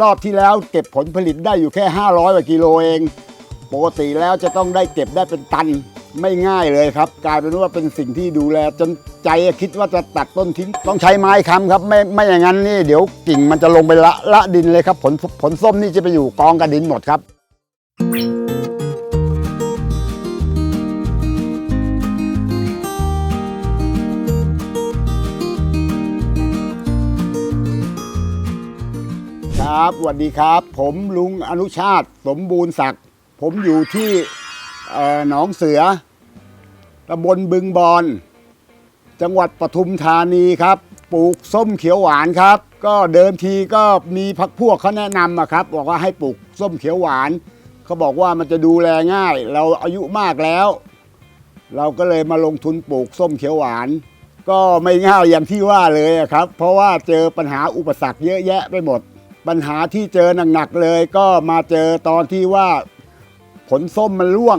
รอบที่แล้วเก็บผลผลิตได้อยู่แค่ 500กว่ากิโลเอง ปกติแล้วจะต้องได้เก็บได้เป็นตันไม่ง่ายเลยครับ กลายเป็นว่าเป็นสิ่งที่ดูแล จนใจคิดว่าจะตัดต้นทิ้ง ต้องใช้ไม้ค้ำครับไม่ไม่อย่างนั้นนี่เดี๋ยวกิ่งมันจะลงไปละละดินเลยครับ ผลผลส้มนี่จะไปอยู่กองกับดินหมดครับ ครับสวัสดีครับ ผมลุงอนุชาติสมบูรณ์ศักดิ์ผมอยู่ที่หนองเสือตำบลบึงบอนจังหวัดปทุมธานีครับ ปลูกส้มเขียวหวานครับ ก็เดิมทีก็มีพักพวกเขาแนะนำอะครับ บอกว่าให้ปลูกส้มเขียวหวาน เขาบอกว่ามันจะดูแลง่าย เราอายุมากแล้ว เราก็เลยมาลงทุนปลูกส้มเขียวหวาน ก็ไม่ง่ายอย่างที่ว่าเลยครับ เพราะว่าเจอปัญหาอุปสรรคเยอะแยะไปหมด ปัญหาที่เจอหนักๆเลย ก็มาเจอตอนที่ว่าผลส้มมันร่วง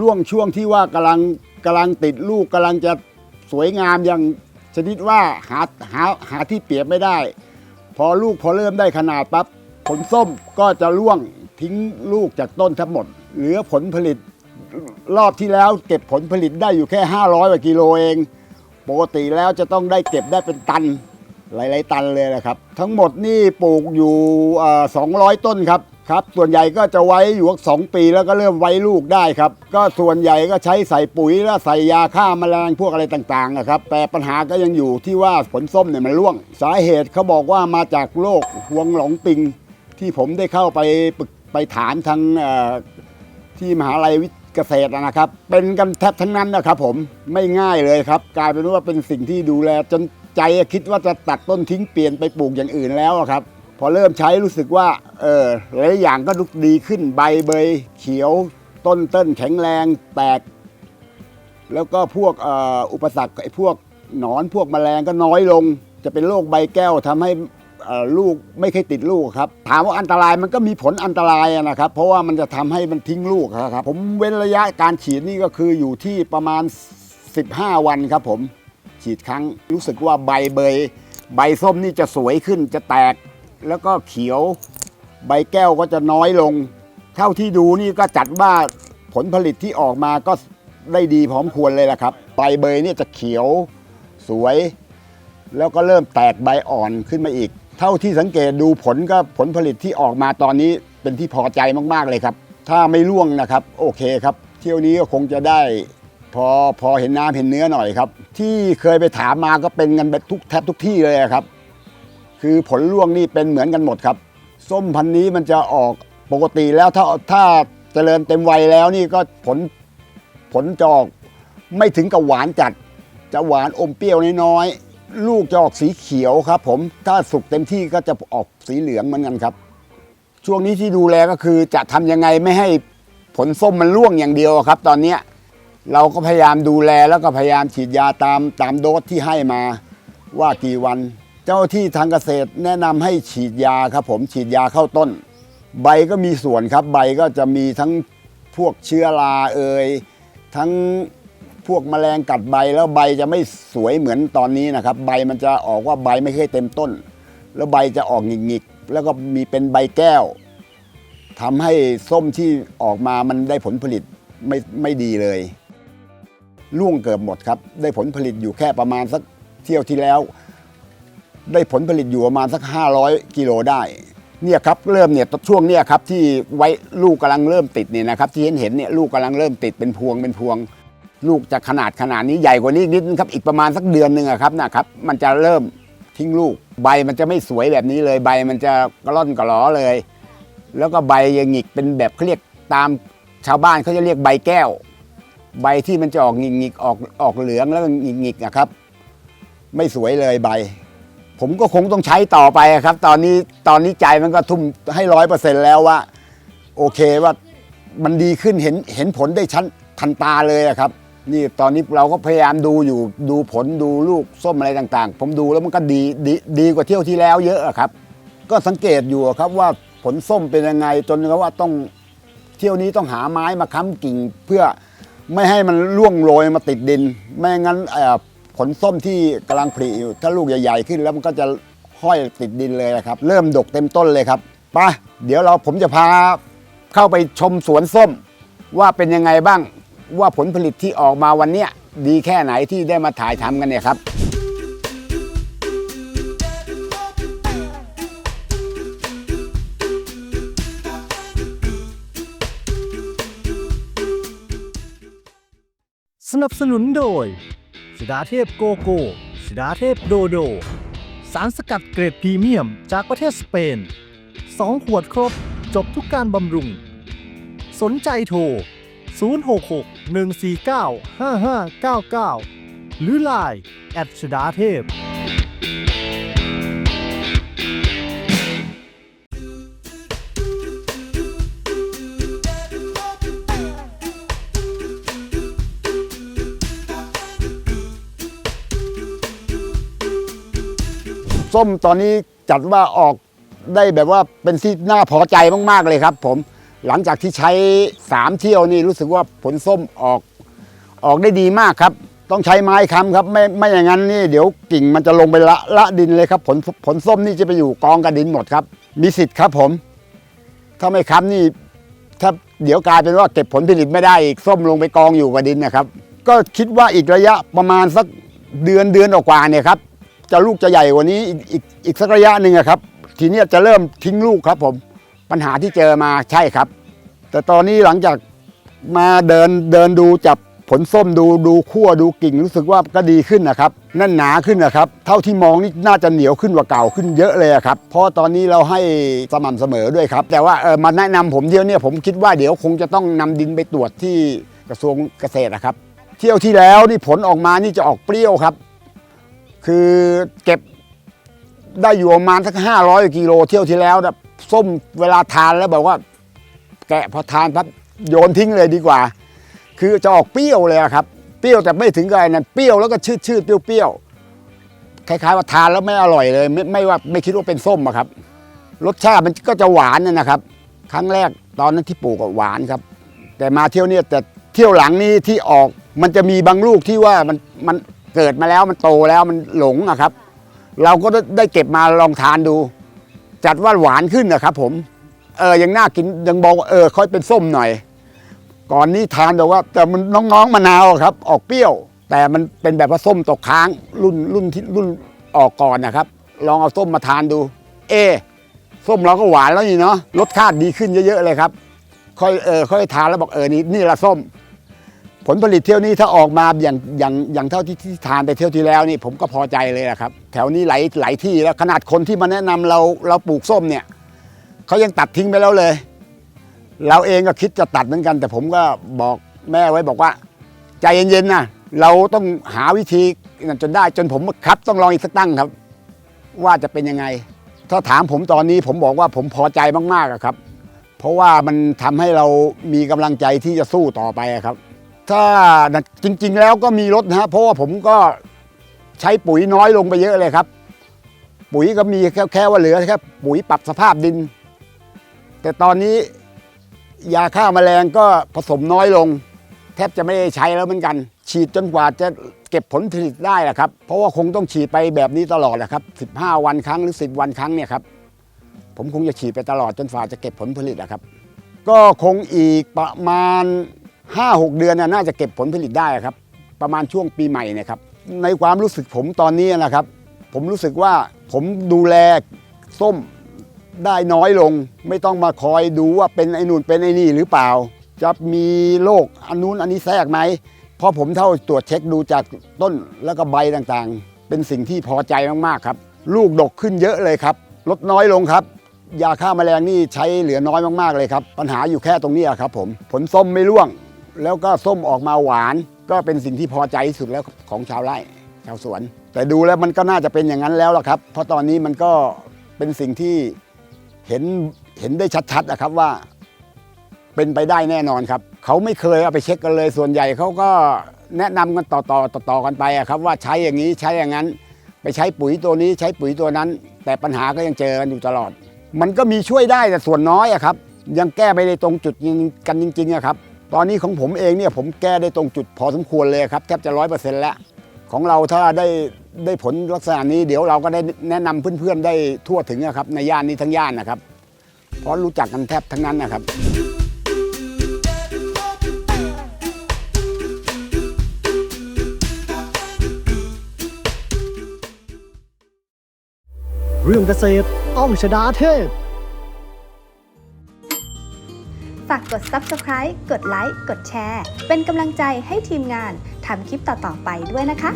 ร่วงช่วงที่ว่ากำลังกำลังติดลูกกำลังจะสวยงามอย่างชนิดว่าหาหาหาที่เปรียบไม่ได้ พอลูกพอเริ่มได้ขนาดปั๊บผลส้มก็จะร่วงทิ้งลูกจากต้นทั้งหมด เหลือผลผลิตรอบที่แล้วเก็บผลผลิตได้อยู่แค่ 500กว่ากิโลเอง ปกติแล้วจะต้องได้เก็บได้เป็นตัน หลาย ๆ ตันเลยนะครับ ทั้งหมดนี่ปลูกอยู่สองร้อยต้นครับครับ ส่วนใหญ่ก็จะไว้อยู่สักสองปีแล้วก็เริ่มไว้ลูกได้ครับ ก็ส่วนใหญ่ก็ใช้ใส่ปุ๋ยแล้วใส่ยาฆ่าแมลงพวกอะไรต่างๆนะครับ แต่ปัญหาก็ยังอยู่ที่ว่าผลส้มเนี่ยมันร่วง สาเหตุเขาบอกว่ามาจากโรคหวงหลงปิง ที่ผมได้เข้าไปปรึกไปถามทางที่มหาลัยวิทย์เกษตรนะครับ เป็นกันแทบทั้งนั้นนะครับผมไม่ง่ายเลยครับ กลายเป็นว่าเป็นสิ่งที่ดูแลจน ใจคิดว่าจะตัดต้นทิ้งเปลี่ยนไปปลูกอย่างอื่นแล้วครับ พอเริ่มใช้รู้สึกว่าเออหลายอย่างก็ดูดีขึ้นใบเบย เขียวต้นเต้นแข็งแรงแตก แล้วก็พวกอ,อ,อุปสรรคไอ้พวกหนอนพวกแมลงก็น้อยลง จะเป็นโรคใบแก้วทำให้ลูกไม่เคยติดลูกครับ ถามว่าอันตรายมันก็มีผลอันตรายนะครับ เพราะว่ามันจะทำให้มันทิ้งลูกครับ ผมเว้นระยะการฉีดนี่ก็คืออยู่ที่ประมาณ 15 วันครับผม ฉีดครั้ง รู้สึกว่าใบเบย ใบส้มนี่จะสวยขึ้นจะแตก แล้วก็เขียว ใบแก้วก็จะน้อยลง เท่าที่ดูนี่ก็จัดว่าผลผลิตที่ออกมาก็ได้ดีพร้อมควรเลยละครับ ใบเบยเนี่ยจะเขียวสวย แล้วก็เริ่มแตกใบอ่อนขึ้นมาอีก เท่าที่สังเกตดูผลก็ผลผลิตที่ออกมาตอนนี้เป็นที่พอใจมากๆเลยครับ ถ้าไม่ร่วงนะครับ โอเคครับ เที่ยวนี้ก็คงจะได้ พอพอเห็นน้ำเห็นเนื้อหน่อยครับ ที่เคยไปถามมาก็เป็นกันแบบทุกแทบทุกที่เลยครับ คือผลร่วงนี่เป็นเหมือนกันหมดครับ ส้มพันธุ์นี้มันจะออกปกติแล้วถ้าถ้าเจริญเต็มวัยแล้วนี่ก็ผลผลจะออกไม่ถึงกับหวานจัด จะหวานอมเปรี้ยวน้อยๆลูกจะออกสีเขียวครับ ผมถ้าสุกเต็มที่ก็จะออกสีเหลืองเหมือนกันครับ ช่วงนี้ที่ดูแลก็คือจะทำยังไงไม่ให้ผลส้มมันร่วงอย่างเดียวครับ ตอนเนี้ย เราก็พยายามดูแลแล้วก็พยายามฉีดยาตามตามโดสที่ให้มาว่ากี่วัน เจ้าที่ทางเกษตรแนะนำให้ฉีดยาครับผมฉีดยาเข้าต้น ใบก็มีส่วนครับใบก็จะมีทั้งพวกเชื้อราเอ่ยทั้งพวกแมลงกัดใบแล้วใบจะไม่สวยเหมือนตอนนี้นะครับ ใบมันจะออกว่าใบไม่เคยเต็มต้น แล้วใบจะออกหงิกๆแล้วก็มีเป็นใบแก้วทำให้ส้มที่ออกมามันได้ผลผลิตไม่ไม่ดีเลย ร่วงเกือบหมดครับ ได้ผลผลิตอยู่แค่ประมาณสักเที่ยวที่แล้ว ได้ผลผลิตอยู่ประมาณสัก 500 กิโลได้เนี่ยครับเริ่มเนี่ยช่วงเนี้ยครับที่ไว้ลูกกำลังเริ่มติดเนี่ยนะครับที่เห็นเห็นเนี่ยลูกกำลังเริ่มติดเป็นพวงเป็นพวง ลูกจะขนาดขนาดนี้ใหญ่กว่านี้นิดนึงครับอีกประมาณสักเดือนหนึ่งอะครับนะครับมันจะเริ่มทิ้งลูก ใบมันจะไม่สวยแบบนี้เลยใบมันจะกระล่อนกระหลอเลย แล้วก็ใบยังหงิกเป็นแบบเขาเรียกตามชาวบ้านเขาจะเรียกใบแก้ว ใบที่มันจะออกหงิกๆออกออกเหลืองแล้วหงิกๆนะครับ ไม่สวยเลยใบ ผมก็คงต้องใช้ต่อไปครับ ตอนนี้ตอนนี้ใจมันก็ทุ่มให้ร้อยเปอร์เซ็นต์แล้วว่า โอเคว่ามันดีขึ้นเห็นเห็นผลได้ชั้นทันตาเลยอะครับ นี่ตอนนี้เราก็พยายามดูอยู่ดูผลดูลูกส้มอะไรต่างๆ ผมดูแล้วมันก็ดีดีดีกว่าเที่ยวที่แล้วเยอะครับ ก็สังเกตอยู่ครับว่าผลส้มเป็นยังไงจนเขาว่าต้องเที่ยวนี้ต้องหาไม้มาค้ำกิ่งเพื่อ ไม่ให้มันร่วงโรยมาติดดิน ไม่งั้นผลส้มที่กำลังผลิอยู่ถ้าลูกใหญ่ๆขึ้นแล้วมันก็จะห้อยติดดินเลยนะครับ เริ่มดกเต็มต้นเลยครับไปเดี๋ยวเราผมจะพาเข้าไปชมสวนส้ม ว่าเป็นยังไงบ้างว่าผลผลิตที่ออกมาวันนี้ดีแค่ไหนที่ได้มาถ่ายทำกันเนี่ยครับ สนับสนุนโดยสดาเทพโกโก้สดาเทพโดโด สารสกัดเกรดพรีเมียมจากประเทศสเปน 2 ขวดครบ จบทุกการบำรุง สนใจโทร 066 149 5599 หรือ Line แอดสดาเทพ ส้มตอนนี้จัดว่าออกได้แบบว่าเป็นที่น่าพอใจมาก ๆ เลยครับ ผมหลังจากที่ใช้ 3 เที่ยวนี่รู้สึกว่าผลส้มออกออกได้ดีมากครับ ต้องใช้ไม้ค้ำครับ ไม่ไม่อย่างนั้นนี่เดี๋ยวกิ่งมันจะลงไปละละดินเลยครับ ผลผลส้มนี่จะไปอยู่กองกับดินหมดครับ มีสิทธิ์ครับผม ถ้าไม่ค้ำนี่ถ้าเดี๋ยวกลายเป็นว่าเก็บผลผลิตไม่ได้อีกส้มลงไปกองอยู่กับดินนะครับ ก็คิดว่าอีกระยะประมาณสักเดือนเดือนกว่าเนี่ยครับ จะลูกจะใหญ่กว่านี้อีกอีกอีกสักระยะหนึ่งอะครับ ทีนี้จะเริ่มทิ้งลูกครับผมปัญหาที่เจอมาใช่ครับ แต่ตอนนี้หลังจากมาเดินเดินดูจับผลส้มดูดูขั้วดูกิ่งรู้สึกว่าก็ดีขึ้นนะครับแนั่นหนาขึ้นนะครับ เท่าที่มองนี่น่าจะเหนียวขึ้นกว่าเก่าขึ้นเยอะเลยครับ เพราะตอนนี้เราให้สม่ำเสมอด้วยครับ แต่ว่าเออมาแนะนำผมเที่ยวเนี่ยผมคิดว่าเดี๋ยวคงจะต้องนำดินไปตรวจที่กระทรวงเกษตรนะครับ เที่ยวที่แล้วนี่ผลออกมานี่จะออกเปรี้ยวครับ คือเก็บได้อยู่ประมาณสักห้าร้อยกิโลเที่ยวที่แล้วนะส้มเวลาทานแล้วแบบว่า แกะพอทานปั๊บโยนทิ้งเลยดีกว่า คือจะออกเปรี้ยวเลยครับ เปรี้ยวแต่ไม่ถึงกับไอ้นั้นเปรี้ยวแล้วก็ชืดชืดๆเปรี้ยวเปรี้ยวๆคล้ายๆว่าทานแล้วไม่อร่อยเลย ไม่ไม่ว่าไม่คิดว่าเป็นส้มอะครับ รสชาติมันก็จะหวานนะนะครับ ครั้งแรกตอนนั้นที่ปลูกอะหวานครับ แต่มาเที่ยวเนี่ยแต่เที่ยวหลังนี้ที่ออกมันจะมีบางลูกที่ว่ามันมัน เกิดมาแล้วมันโตแล้วมันหลงอะครับ เราก็ได้เก็บมาลองทานดู จัดว่าหวานขึ้นนะครับ ผม เออยังน่ากินยังบอกว่าเออค่อยเป็นส้มหน่อย ก่อนนี้ทานแต่ว่า แต่มันน้องๆมะนาวครับ ออกเปรี้ยว แต่มันเป็นแบบว่าส้มตกค้าง รุ่นรุ่นที่รุ่นออกก่อนนะครับ ลองเอาส้มมาทานดู เอ ส้มเราก็หวานแล้วนี่เนาะรสชาติดีขึ้นเยอะๆเลยครับ ค่อยเออค่อยทานแล้วบอกเออนี่นี่ละส้ม ผลผลิตเที่ยวนี้ถ้าออกมาอย่างอย่างอย่างเท่าที่ที่ทานไปเที่ยวที่แล้วนี่ผมก็พอใจเลยนะครับ แถวนี้หลายหลายที่แล้วขนาดคนที่มาแนะนำเราเราปลูกส้มเนี่ยเขายังตัดทิ้งไปแล้วเลย เราเองก็คิดจะตัดเหมือนกัน แต่ผมก็บอกแม่ไว้บอกว่า ใจเย็นๆนะเราต้องหาวิธีจนได้จนผมครับ ต้องลองอีกสักตั้งครับ ว่าจะเป็นยังไง ถ้าถามผมตอนนี้ผมบอกว่าผมพอใจมากๆครับ เพราะว่ามันทำให้เรามีกำลังใจที่จะสู้ต่อไปครับ ถ้าจริง ๆ แล้วก็มีลดนะฮะเพราะว่าผมก็ใช้ปุ๋ยน้อยลงไปเยอะเลยครับ ปุ๋ยก็มีแค่แค่ว่าเหลือแค่ปุ๋ยปรับสภาพดิน แต่ตอนนี้ยาฆ่าแมลงก็ผสมน้อยลง แทบจะไม่ได้ใช้แล้วเหมือนกัน ฉีดจนกว่าจะเก็บผลผลิตได้แหละครับ เพราะว่าคงต้องฉีดไปแบบนี้ตลอดแหละครับ 15 วันครั้งหรือ 10 วันครั้งเนี่ยครับผมคงจะฉีดไปตลอดจนฝ่าจะเก็บผลผลิตนะครับ ก็คงอีกประมาณ 5-6เดือนน่าจะเก็บผลผลิตได้ครับ ประมาณช่วงปีใหม่เนะครับในความรู้สึกผมตอนนี้นะครับ ผมรู้สึกว่าผมดูแลส้มได้น้อยลง ไม่ต้องมาคอยดูว่าเป็นไอ้นู่นเป็นไอ้นี่หรือเปล่า จะมีโรคอันนู้นอันนี้แทรกไหมเพราะผมเท่าตรวจเช็คดูจากต้นแล้วก็ใบต่างๆ เป็นสิ่งที่พอใจมากๆครับ ลูกดกขึ้นเยอะเลยครับ ลดน้อยลงครับ ยาฆ่าแมลงนี่ใช้เหลือน้อยมากๆเลยครับ ปัญหาอยู่แค่ตรงนี้ครับผมผลส้มไม่ร่วง แล้วก็ส้มออกมาหวาน ก็เป็นสิ่งที่พอใจที่สุดแล้วของชาวไร่ชาวสวน แต่ดูแล้วมันก็น่าจะเป็นอย่างนั้นแล้วล่ะครับ เพราะตอนนี้มันก็เป็นสิ่งที่เห็นเห็นได้ชัดๆนะครับว่า เป็นไปได้แน่นอนครับ เขาไม่เคยเอาไปเช็คกันเลยส่วนใหญ่เขาก็แนะนำกันต่อๆต่อๆกันไปครับว่าใช้อย่างนี้ใช้อย่างนั้น ไปใช้ปุ๋ยตัวนี้ใช้ปุ๋ยตัวนั้น แต่ปัญหาก็ยังเจอกันอยู่ตลอด มันก็มีช่วยได้แต่ส่วนน้อยอะครับ ยังแก้ไม่ได้ตรงจุดกันจริงๆอะครับ ตอนนี้ของผมเองเนี่ยผมแก้ได้ตรงจุดพอสมควรเลยครับแทบจะร้อยเปอร์เซ็นต์แล้ว ของเราถ้าได้ได้ผลลักษณะนี้เดี๋ยวเราก็ได้แนะนำเพื่อนๆได้ทั่วถึงนะครับในย่านนี้ทั้งย่านนะครับเพราะรู้จักกันแทบทั้งนั้นนะครับเรื่องเกษตรต้องชดาเทพ ฝากกด subscribe กดไลค์ กดแชร์ เป็นกำลังใจให้ทีมงานทำคลิปต่อๆไปด้วยนะคะ